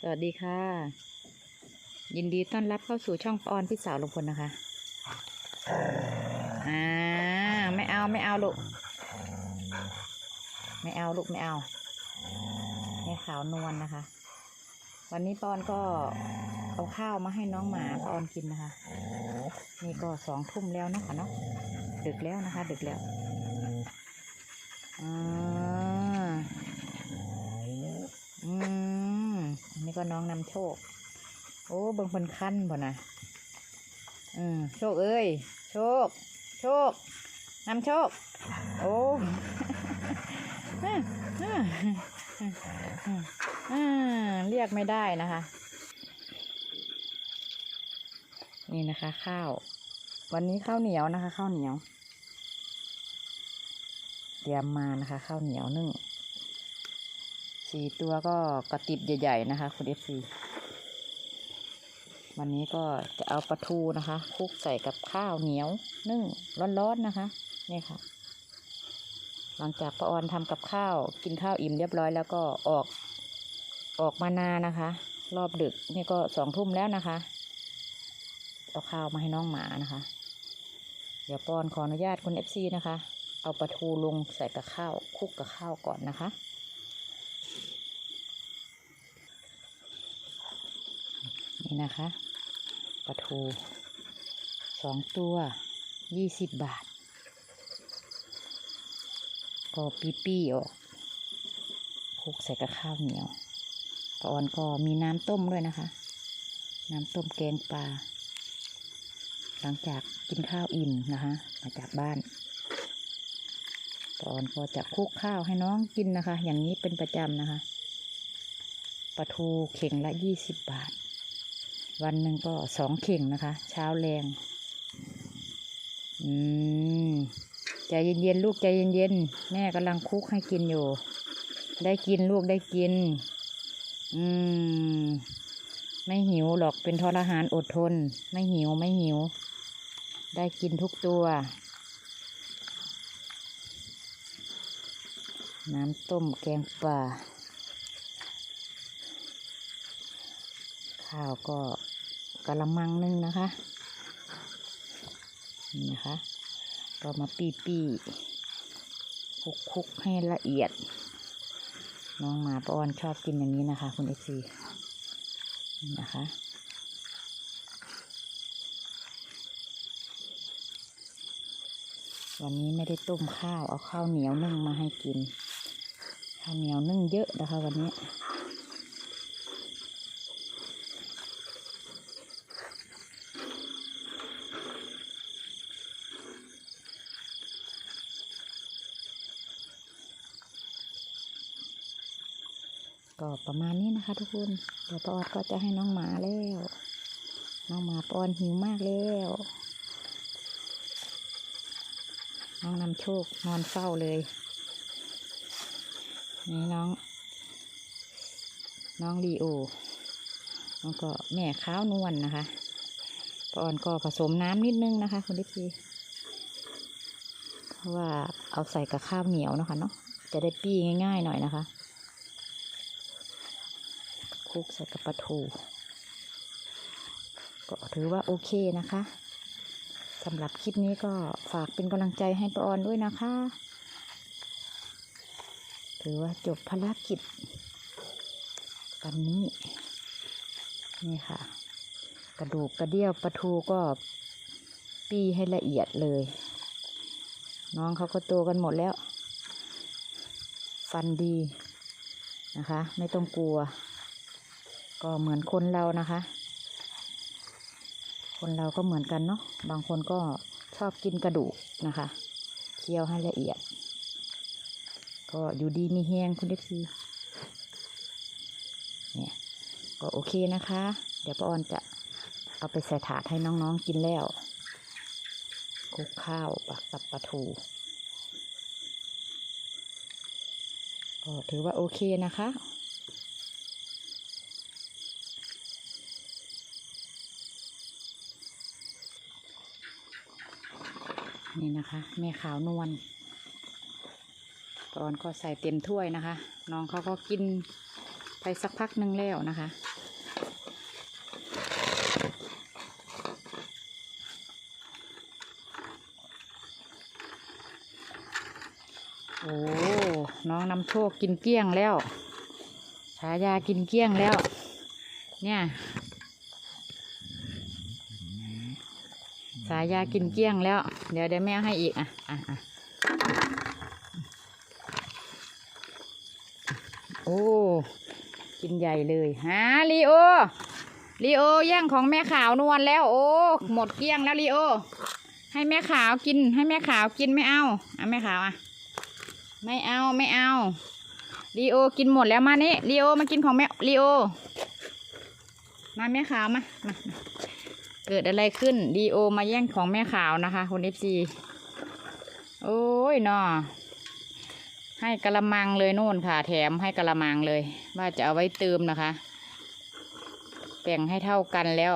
สวัสดีค่ะ ยินดีต้อนรับเข้าสู่ช่องปออนพี่สาวลุงพลนะคะ อ่า ไม่เอาไม่เอาลูก ไม่เอาลูกไม่เอาให้ขาวนวลนะคะ วันนี้ปอนก็เอาข้าวมาให้น้องหมาปออนกินนะคะ นี่ก็สองทุ่มแล้วนะคะเนาะ ดึกแล้วนะคะ ดึกแล้ว อ่า อืมอั น้องนำโชค โอ้เบิ่งเพิ่นคันบ่นะอืมโชคเอ้ย โชค โชคนำโชค โอ้เรียกไม่ได้นะคะ นี่นะคะ ข้าว วันนี้ข้าวเหนียวนะคะ ข้าวเหนียว เตรียมมานะคะ ข้าวเหนียวนึ่ง สี่ตัวก็กระติบใหญ่ๆนะคะ คุณเอฟซีวันนี้ก็จะเอาปลาทูนะคะคลุกใส่กับข้าวเหนียวนึ่งร้อนๆนะคะนี่ค่ะ หลังจากป้าออนทำกับข้าว กินข้าวอิ่มเรียบร้อยแล้วก็ออกออกมานานะคะ รอบดึกนี่ก็สองทุ่มแล้วนะคะเอาข้าวมาให้น้องหมานะคะ เดี๋ยวปอนขออนุญาตคุณเอฟซีนะคะ เอาปลาทูลงใส่กับข้าวคลุกกับข้าวก่อนนะคะ นะคะปลาทูสองตัวยี่สิบบาท ก็ปีปี้ออกคลุกใส่กับข้าวเหนียวปลาออนก็มีน้ำต้มด้วยนะคะ น้ำต้มแกงปลา หลังจากกินข้าวอิ่มนะคะ มาจากบ้านปลาออนก็จะคลุกข้าวให้น้องกินนะคะ อย่างนี้เป็นประจำนะคะปลาทูเข่งละยี่สิบบาท วันหนึ่งก็สองเข่งนะคะ เช้าแรง อืมใจเย็นๆลูกใจเย็นๆแม่กำลังคุกให้กินอยู่ ได้กินลูกได้กิน อืม ไม่หิวหรอกเป็นทรหารอดทน ไม่หิวไม่หิว ได้กินทุกตัว น้ำต้มแกงป่าข้าวก็ กะละมังหนึงนะคะนี่นะคะ ก็มาปีปีคลุกคุกให้ละเอียด น้องหมาป้อนชอบกินอย่างนี้นะคะ คุณเอซีนี่นะคะวันนี้ไม่ได้ต้มข้าว เอาข้าวเหนียวนึ่งมาให้กิน ข้าวเหนียวนึ่งเยอะนะคะวันนี้ ก็ประมาณนี้นะคะ ทุกคนเดี๋ยวป้าออดก็จะให้น้องหมาแล้ว น้องหมาปอนหิวมากแล้ว น้องนำโชคนอนเฝ้าเลยนี่น้อง น้องลีโอแล้วก็แม่ข้าวนวลนะคะปอนก็ผสมน้ำนิดนึงนะคะคุณดิพีเพราะว่าเอาใส่กับข้าวเหนียวนะคะเนาะจะได้ปี้ง่าย ๆ หน่อยนะคะ ลุกใส่กับปลาทู ก็ถือว่าโอเคนะคะสำหรับคลิปนี้ก็ฝากเป็นกำลังใจให้ปออนด้วยนะคะ ถือว่าจบภารกิจวันนี้ นี่ค่ะ กระดูกกระเดี่ยวปลาทูก็ปี้ให้ละเอียดเลย น้องเขาก็โตกันหมดแล้ว ฟันดีนะคะ ไม่ต้องกลัว ก็เหมือนคนเรานะคะ คนเราก็เหมือนกันเนาะบางคนก็ชอบกินกระดูกนะคะเคี่ยวให้ละเอียด ก็อยู่ดีมีแหงคุณเด็กซีเนี่ยก็โอเคนะคะ เดี๋ยวป้าออนจะเอาไปใส่ถาดให้น้องๆกินแล้วคลุกข้าวปักกับปลาทูก็ถือว่าโอเคนะคะ นี่นะคะ แม่ขาวนวลตอนก็ใส่เต็มถ้วยนะคะ น้องเขาก็กินไปสักพักหนึ่งแล้วนะคะโอ้น้องนำโชคกินเกี้ยงแล้วฉายากินเกี้ยงแล้ว เนี่ย ฉายากินเกลี้ยงแล้ว เดี๋ยวเดี๋ยวแม่ให้อีกอะอะอะโอ้กินใหญ่เลยฮะลีโอลีโอย่างของแม่ขาวนวลแล้ว โอ้หมดเกลี้ยงแล้วลีโอ ให้แม่ขาวกิน ให้แม่ขาวกินไม่เอาอะแม่ขาวอะ ไม่เอาไม่เอาลีโอกินหมดแล้วมานี่ลีโอมากินของแม่ลีโอมาแม่ขาวมามา เกิดอะไรขึ้นลีโอมาแย่งของแม่ขาวนะคะคุณเอฟซีโอ้ยนอให้กระมังเลยโน่นค่ะ แถมให้กระมังเลย ว่าจะเอาไว้เติมนะคะแบ่งให้เท่ากันแล้ว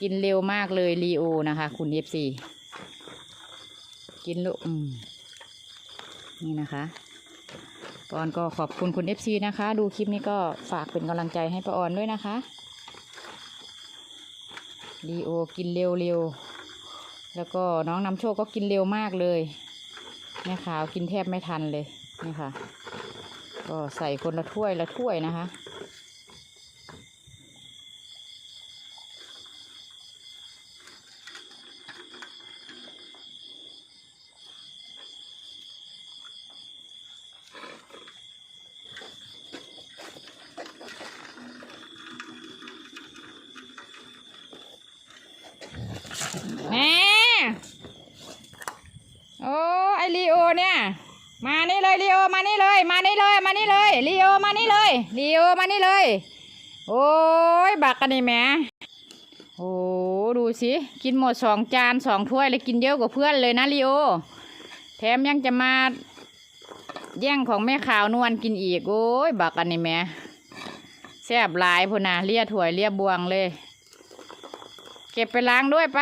กินเร็วมากเลยลีโอนะคะ คุณเอฟซีกินลูกอืมนี่นะคะปาอนก็ขอบคุณคุณ FC นะคะ ดูคลิปนี้ก็ฝากเป็นกำลังใจให้ป้าออนด้วยนะคะ ลีโอกินเร็วๆ แล้วก็น้องนำโชคก็กินเร็วมากเลยแม่ขาวกินแทบไม่ทันเลยนี่ค่ะ ก็ใส่คนละถ้วยละถ้วยนะคะ แม่โอ้ไอลีโอเนี่ย มานี่เลยลีโอมานี่เลย มานี่เลย มานี่เลยลีโอมานี่เลยลีโอมานี่เลย โอ้ยบักกันนี่แหม่โอ้ดูสิกินหมดสองจานสองถ้วยเลยกินเยอะกว่าเพื่อนเลยนะลีโอแถมยังจะมาแย่งของแม่ขาวนวลกินอีก โอ้ยบักกันนี่แหม่แซ่บหลายพุ่นน่ะเลียถ้วยเลียบวงเลย เก็บไปล้างด้วยไป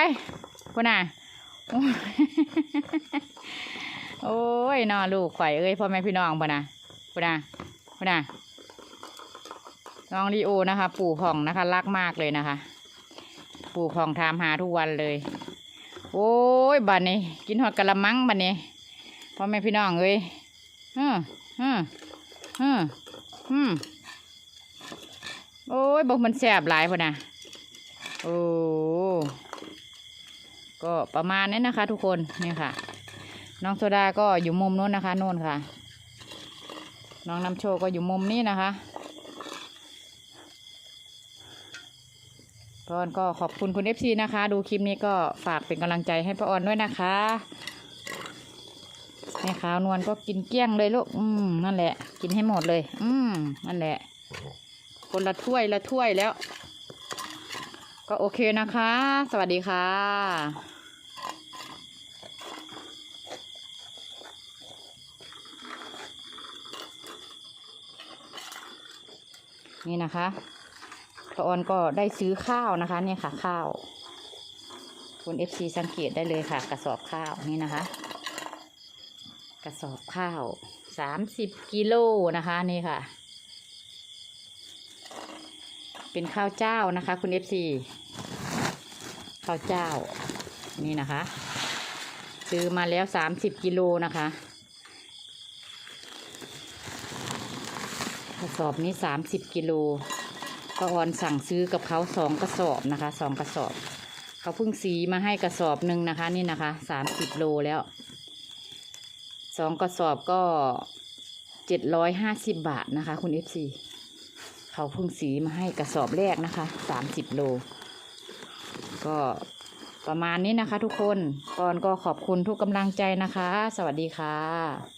พุ่นน่ะโอ้ยนอลูกข่อยเอ้ยพ่อแม่พี่น้องพุ่นน่ะพุ่นน่ะพุ่นน่ะน้องลีโอนะคะ ปู่ผ่องนะคะรักมากเลยนะคะ ปู่ผ่องถามหาทุกวันเลย โอ้ยบัดนี้ กินหอดกะละมังบัดนี้พ่อแม่พี่น้องเอ้ยฮึมฮึมฮึมฮึมโอ้ยบอกมันแสบหลายพุ่นน่ะ โอ้ก็ประมาณนี้นะคะ ทุกคนนี่ค่ะ น้องโซดาก็อยู่มุมนู้นนะคะโน่นค่ะ น้องน้ำโชคก็อยู่มุมนี้นะคะป้าออนก็ขอบคุณคุณเอฟซีนะคะ ดูคลิปนี้ก็ฝากเป็นกำลังใจให้ป้าออนด้วยนะคะแม่ขาวนวลก็กินเกลี้ยงเลยลูกอืมนั่นแหละ กินให้หมดเลย อืมนั่นแหละ คนละถ้วยละถ้วยแล้ว ก็โอเคนะคะ สวัสดีค่ะนี่นะคะพระออนก็ได้ซื้อข้าวนะคะ เนี่ยค่ะ ข้าว คุณเอฟซีสังเกตได้เลยค่ะ กระสอบข้าวนี่นะคะ กระสอบข้าวสามสิบกิโลนะคะ นี่ค่ะ เป็นข้าวเจ้านะคะ คุณเอฟซีข้าวเจ้า นี่นะคะ ซื้อมาแล้วสามสิบกิโลนะคะกระสอบนี้สามสิบกิโลป้าออนสั่งซื้อกับเขาสองกระสอบนะคะสองกระสอบ เขาเพิ่งสีมาให้กระสอบหนึ่งนะคะ นี่นะคะสามสิบโลแล้วสองกระสอบก็เจ็ดร้อยห้าสิบบาทนะคะ คุณเอฟซี เขาเพิ่งสีมาให้กระสอบแรกนะคะสามสิบโล ก็ประมาณนี้นะคะทุกคนก่อนก็ขอบคุณทุกกำลังใจนะคะ สวัสดีค่ะ